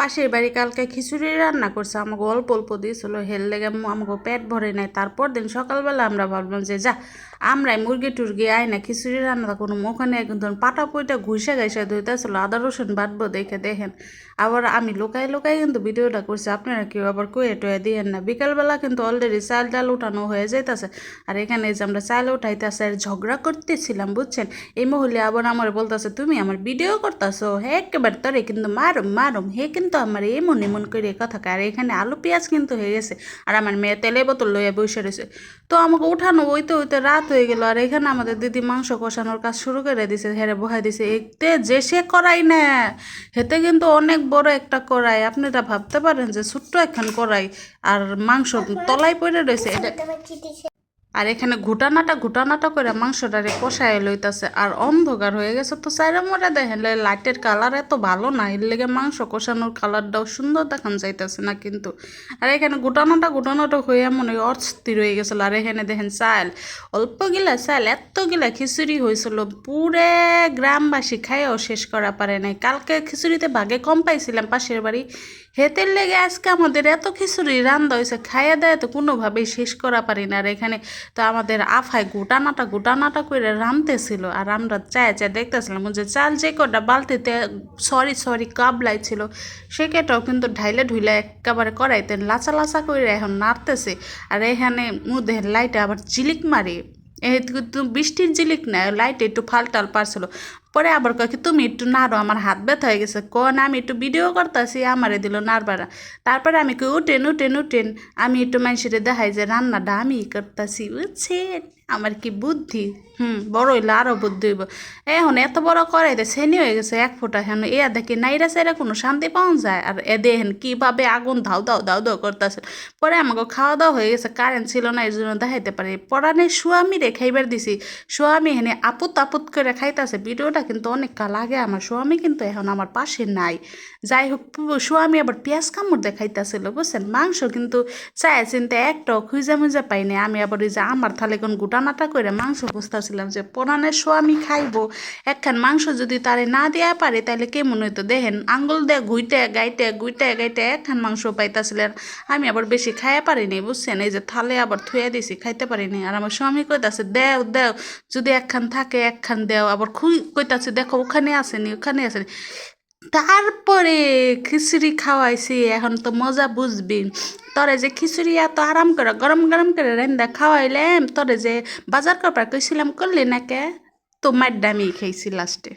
পাশের বাড়ি কালকে খিচুড়ি রান্না করছে। আমাকে অল্প অল্প দিয়েছিল হেল লেগে আমাকে পেট ভরে নাই। তারপর দিন সকালবেলা আমরা ভাবলাম যে, যা, আমরাই মুরগি টুরগি আই না, খিচুড়ি রান্না কোনো ওখানে একদম পাটা পইটা ঘুষে ঘাইসে ধুইতেছিল, আদা, রসুন বাটবো দেখে দেখেন। আবার আমি লোকাই লোকাই কিন্তু ভিডিওটা করছি, আপনারা কেউ আবার কয়ে টয়ে দিয়েন না। বিকালবেলা কিন্তু অলরেডি চাল ডাল উঠানো হয়ে যাইতেছে। আর এখানে যে আমরা চাল উঠাইতেছে, আর ঝগড়া করতেছিলাম, বুঝছেন? এই মহলে আবার আমার বলতেছে, তুমি আমার ভিডিও করতেছো, হে একেবারে তরে কিন্তু মারুম মারুম, হে কিন্তু আমার এমন এমন করে কথা। আর এখানে আলু পেঁয়াজ কিন্তু হয়ে গেছে। আর আমার মেয়ে তেলে বোতল লইয়া বসে রয়েছে। তো আমাকে উঠানো ওইতে ওইতে রাত হয়ে গেল আর এখানে আমাদের দিদি মাংস কষানোর কাজ শুরু করে দিছে হেরে বহাই দিছে। এতে যে সে করাই না হেতে কিন্তু অনেক বড় একটা কড়াই আপনারা ভাবতে পারেন যে ছোট্ট একখান কড়াই আর মাংস তলাই পড়ে রয়েছে। এটা আর এখানে ঘুটানাটা ঘুটানাটা করে মাংসটারে কষায় লইতাছে। আর অন্ধকার হয়ে গেছে তো চাইরা মরে দেখেন লাইটের কালার এত ভালো না, এর লেগে মাংস কষানোর কালারটাও সুন্দর দেখান যাইতেছে না কিন্তু। আর এখানে ঘুটানাটা ঘুটানাটা হয়ে মনে হয় অস্থির হয়ে গেছিল। আর এখানে দেখেন চাল, অল্প গিলা চাল, এত গিলা খিচুড়ি হয়েছিল পুরে গ্রামবাসী খাইও শেষ করা পারে নাই। কালকে খিচুড়িতে ভাগে কম পাইছিলাম, পাশের বাড়ি। হেতের লেগে আজকে আমাদের এত খিচুড়ি রান্না হয়েছে খাইয়া দেয় তো কোনোভাবেই শেষ করা পারি না। আর এখানে তো আমাদের আফায় গোটানাটা গোটানাটা করে রামতেছিল আর আমরা চায় চায় দেখতেছিলাম যে চাল যে কটা বালতিতে সরি সরি কাবলাই ছিল সে কেটাও কিন্তু ঢাইলে ঢুইলে একেবারে করাইতেন লাচা লাচা করে এখন নাড়তেছে। আর এখানে মুদে লাইটে আবার চিলিক মারি কিন্তু বৃষ্টির জিলিক না, লাইটে একটু ফালটাল পারছিল। পরে আবার কয় কি, তুমি একটু নাড়ো, আমার হাত ব্যথা হয়ে গেছে। কোন আমি একটু ভিডিও করতেছি, আমারে দিল নাড়বারা। তারপরে আমি কই, উঠেন উঠেন উঠেন। আমি একটু মানুষের দেখাই যে, রান্নাটা আমি করতেছি, বুঝছেন? আমার কি বুদ্ধি? হুম, বড় হইলে আরও বুদ্ধি হইব। এখন এত বড় করাইতে শ্রেণি হয়ে গেছে এক ফোঁটা। হেন এ দেখি নাইরা সাইরা কোনো শান্তি পাওয়া যায়। আর এ দেখেন কীভাবে আগুন ধাউ দাও দাউ দাও করতেছে। পরে আমাকে খাওয়া দাওয়া হয়ে গেছে কারেন্ট ছিল না, এই জন্য দেখাইতে পারি পরানে। সোয়ামি রে খাইবার দিছি। সোয়ামি হেনে আপুত আপুত করে খাইতেছে। ভিডিওটা কিন্তু অনেক কাল আগে আমার স্বামী কিন্তু এখন আমার পাশে নাই। যাই হোক স্বামী আবার পেঁয়াজ কামড় দেখাইতেছিল, বুঝছেন? মাংস কিন্তু চায় চিনতে একটাও খুঁজা মুজা পাইনি আমি আবার ওই যে আমার থালে কোন গুটানাটা করে মাংস খুঁজতেছিলাম যে পরানের স্বামী খাইবো। একখান মাংস যদি তারে না দেওয়া পারে তাহলে কেমন হইতো? দেখেন, আঙ্গুল দিয়ে ঘুইটে গাইটে ঘুইটে গাইটে একখান মাংস পাইতাছিলেন। আমি আবার বেশি খাইয়া পারিনি বুঝছেন? এই যে থালে আবার থুয়ে দিছি, খাইতে পারিনি আর আমার স্বামী কইতাছে, দেও দেও, যদি একখান থাকে, একখান দেও। আবার খুই কইতাছে দেখো, ওখানে আসেনি ওখানে আসেনি। তারপরে খিচুড়ি খাওয়াইছি, এখন তো মজা বুঝবি। তরে যে খিচুড়ি এত আরাম করে, গরম গরম করে রেন্দা খাওয়াইলাম, তরে যে বাজার করবার কইছিলাম করলি না কে তো দামি খেয়েছি লাস্টে